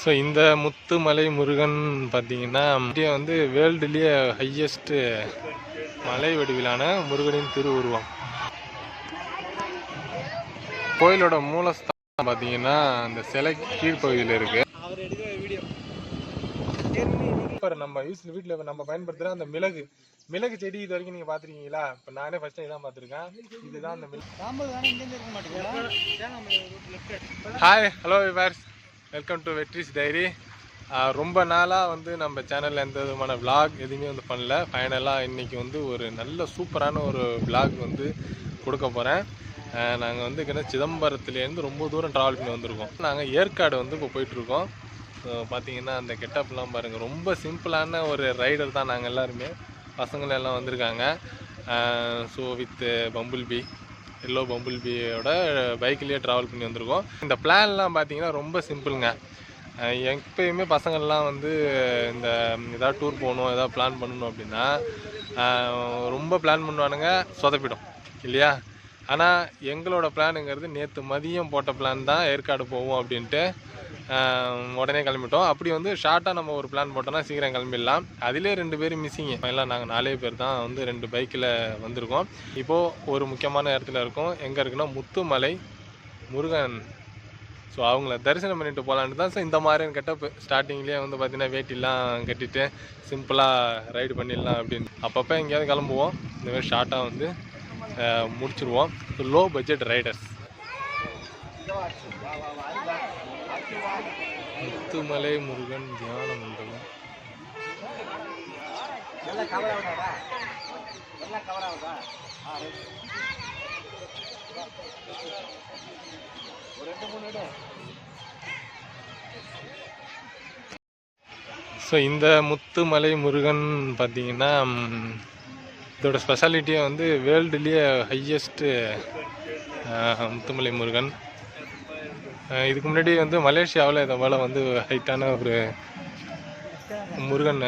So இந்த முத்துமலை முருகன் பார்த்தீங்கன்னா India வந்து வேர்ல்டுலேயே ஹையஸ்ட்டு மலை வடிவிலான முருகனின் திருவுருவம். கோயிலோட மூலஸ்தானம் பார்த்தீங்கன்னா அந்த சிலை கீழ்ப்பகுதியில் இருக்கு. இப்போ நம்ம யூஸ் வீட்டில் நம்ம பயன்படுத்துகிற அந்த மிளகு. மிளகு செடி இது வரைக்கும் நீங்கள் பார்த்துருக்கீங்களா? இப்போ நானே ஃபர்ஸ்ட் டைம் தான் பார்த்துருக்கேன். இதுதான் அந்த மிளகு. Hi hello viewers welcome to Vetri's diary ரொம்ப நாளாக வந்து நம்ம சேனலில் எந்த விதமான விலாக் எதுவுமே வந்து பண்ணல. ஃபைனலாக இன்றைக்கி வந்து ஒரு நல்ல சூப்பரான ஒரு விலாக் வந்து கொடுக்க போகிறேன் நாங்கள் வந்து கிட்ட சிதம்பரத்துலேருந்து ரொம்ப தூரம் ட்ராவல் பண்ணி வந்திருக்கோம். நாங்கள் ஏற்காடு வந்து இப்போ போயிட்டுருக்கோம். பார்த்தீங்கன்னா அந்த கெட்டப்லாம் பாருங்கள் ரொம்ப சிம்பிளான ஒரு ரைடர் தான் நாங்கள் எல்லாருமே. பசங்களெல்லாம் வந்திருக்காங்க. So with bumble bee yellow bumble பியோட பைக்லேயே ட்ராவல் பண்ணி வந்திருக்கோம். இந்த பிளான்லாம் பார்த்தீங்கன்னா ரொம்ப சிம்பிளுங்க எப்பயுமே பசங்கள்லாம் வந்து இந்த ஏதாவது டூர் போகணும் ஏதாவது பிளான் பண்ணணும் அப்படின்னா ரொம்ப பிளான் பண்ணுவானுங்க சொதப்பிடும். இல்லையா? ஆனால் எங்களோட பிளானுங்கிறது நேற்று மதியம் போட்ட பிளான் தான் ஏற்காடு போவோம் அப்படின்ட்டு உடனே கிளம்பிட்டோம். அப்படி வந்து ஷார்ட்டாக நம்ம ஒரு பிளான் போட்டோம்னா சீக்கிரம் கிளம்பிடலாம். அதிலே ரெண்டு பேர் மிஸ்ஸிங்க எல்லாம் நாங்கள் நாலே பேர் தான் வந்து ரெண்டு பைக்கில் வந்திருக்கோம். இப்போது ஒரு முக்கியமான இடத்துல இருக்கோம். எங்கே இருக்குன்னா முத்துமலை முருகன். ஸோ அவங்கள தரிசனம் பண்ணிட்டு போகலான்ட்டு தான். ஸோ இந்த மாதிரி கெட்டப் ஸ்டார்டிங்லேயே வந்து பார்த்திங்கன்னா வேட்டிலாம் கட்டிட்டு சிம்பிளாக ரைடு பண்ணிடலாம் அப்படின்னு. அப்பப்போ எங்கேயாவது கிளம்புவோம். இந்த மாதிரி ஷார்ட்டாக வந்து முடிச்சிருவோம். Low budget riders Muthumalai Murugan தியான மண்டபம். ஸோ இந்த முத்துமலை முருகன் பார்த்தீங்கன்னா இதோட ஸ்பெஷாலிட்டியே வந்து வேர்ல்டுலேயே ஹையஸ்ட்டு முத்துமலை முருகன். இதுக்கு முன்னாடி வந்து மலேசியாவில் இதை போல் வந்து ஹைட்டான ஒரு முருகன்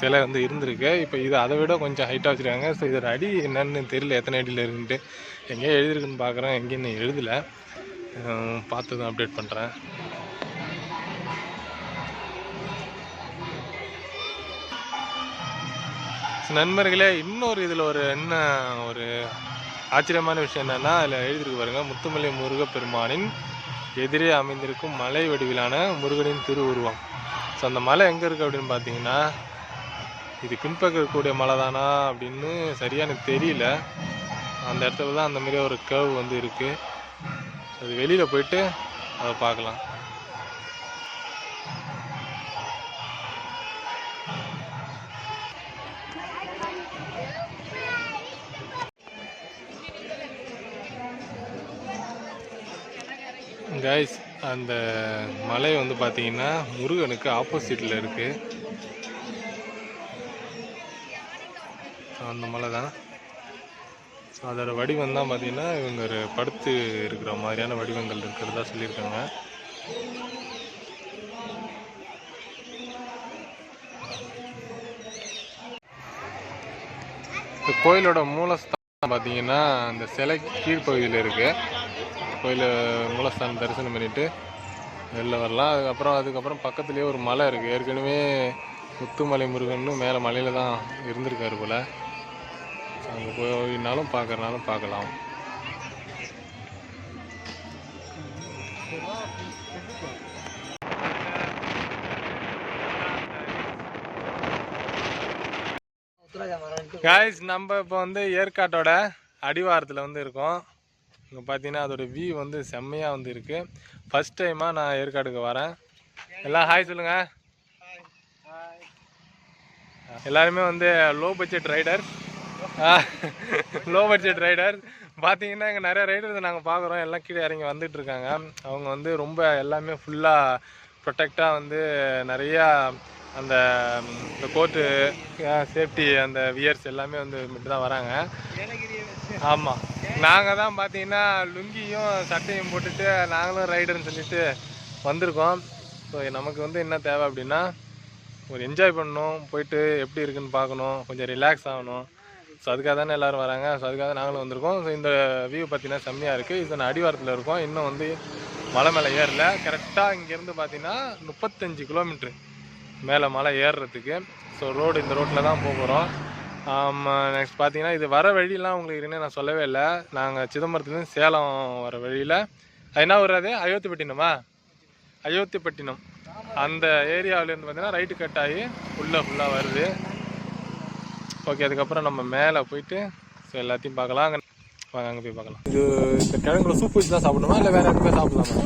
சிலை வந்து இருந்திருக்கு. இப்போ இது அதை விட கொஞ்சம் ஹைட்டாக வச்சுருக்காங்க. ஸோ இதோட அடி என்னன்னு தெரியல எத்தனை அடியில் இருக்குன்ட்டு. எங்கேயோ எழுதிருக்குன்னு பார்க்குறேன் எங்கேயும் எழுதலை. பார்த்து தான் அப்டேட் பண்ணுறேன் நண்பர்களே இன்னொரு இதில் ஒரு என்ன ஒரு ஆச்சரியமான விஷயம் என்னென்னா அதில் எழுதியிருக்கு பாருங்கள் முத்துமலை முருகப்பெருமானின் எதிரே அமைந்திருக்கும் மலை வடிவிலான முருகனின் திருவுருவம். ஸோ அந்த மலை எங்கே இருக்குது அப்படின்னு பார்த்தீங்கன்னா இது பின்பக்கம் இருக்கக்கூடிய மலை தானா அப்படின்னு சரியாக எனக்கு தெரியல. அந்த இடத்துல தான் அந்தமாரி ஒரு கேர்வ் வந்து இருக்குது அது வெளியில் போயிட்டு அதை பார்க்கலாம். கைஸ் அந்த மலை வந்து பார்த்தீங்கன்னா முருகனுக்கு ஆப்போசிட்டில் இருக்குது அந்த மலை தான். ஸோ அதோட வடிவம் தான் பார்த்தீங்கன்னா இவங்க ஒரு படுத்து இருக்கிற மாதிரியான வடிவங்கள் இருக்கிறதா சொல்லியிருக்காங்க. இந்த கோயிலோட மூலஸ்தானம் பார்த்தீங்கன்னா அந்த சிலை கீழ்ப்பகுதியில் இருக்குது கோயில் மூலஸ்தானம் தரிசனம் பண்ணிவிட்டு வெளில வரலாம். அதுக்கப்புறம் அதுக்கப்புறம் பக்கத்துலேயே ஒரு மலை இருக்குது ஏற்கனவே முத்துமலை முருகன்னு மேலே மலையில் தான் இருந்திருக்காரு போல். அங்கே போயினாலும் பார்க்குறனாலும் பார்க்கலாம் காய்ஸ் நம்ம இப்போ வந்து ஏற்காட்டோட அடிவாரத்தில் வந்து இருக்கோம். இங்கே பார்த்தீங்கன்னா அதோட வியூ வந்து செம்மையாக வந்து இருக்குது ஃபஸ்ட் டைமாக நான் ஏற்காடுக்கு வரேன். எல்லாம் ஹாய் சொல்லுங்கள் எல்லாருமே வந்து low budget rider low budget rider பார்த்தீங்கன்னா இங்கே நிறைய ரைடர்ஸ் நாங்கள் பார்க்குறோம் எல்லாம் கீழே இறங்கி வந்துட்டு இருக்காங்க. அவங்க வந்து ரொம்ப எல்லாமே ஃபுல்லாக ப்ரொட்டக்டாக வந்து நிறையா அந்த இந்த கோட்டு சேஃப்டி அந்த வியர்ஸ் எல்லாமே வந்து மட்டும் தான் வராங்க. ஆமாம் நாங்கள் தான் பார்த்தீங்கன்னா லுங்கியும் சட்டையும் போட்டுட்டு நாங்களும் ரைடர்னு சொல்லிட்டு வந்திருக்கோம். ஸோ நமக்கு வந்து என்ன தேவை அப்படின்னா ஒரு என்ஜாய் பண்ணணும் போயிட்டு எப்படி இருக்குன்னு பார்க்கணும் கொஞ்சம் ரிலாக்ஸ் ஆகணும். ஸோ அதுக்காக தானே எல்லோரும் வராங்க. ஸோ அதுக்காக நாங்களும் வந்திருக்கோம். ஸோ இந்த வியூ பார்த்தீங்கன்னா செம்மையாக இருக்குது இது நான் அடிவாரத்தில் இருக்கோம். இன்னும் வந்து மலை மேலே ஏறல. கரெக்டாக இங்கேருந்து பார்த்தீங்கன்னா முப்பத்தஞ்சு கிலோமீட்ரு மேலே மலை ஏறுறதுக்கு. ஸோ ரோடு இந்த ரோட்டில் தான் போகிறோம் நெக்ஸ்ட் பார்த்தீங்கன்னா இது வர வழியெலாம் உங்களுக்கு இருக்குன்னு நான் சொல்லவே இல்லை. நாங்கள் சிதம்பரத்துலேருந்து சேலம் வர வழியில். அது என்ன வர்றது அயோத்திப்பட்டினமா? அயோத்திப்பட்டினம். அந்த ஏரியாவிலேருந்து பார்த்தீங்கன்னா ரைட்டு கட் ஆகி உள்ளே ஃபுல்லாக வருது. ஓகே அதுக்கப்புறம் நம்ம மேலே போயிட்டு ஸோ எல்லாத்தையும் பார்க்கலாம். அங்கே வாங்க அங்கே போய் பார்க்கலாம். இது இந்த கிழங்குல சூப் வச்சு தான் சாப்பிடணுமா? இல்லை வேறு எதுவுமே சாப்பிடலாமா?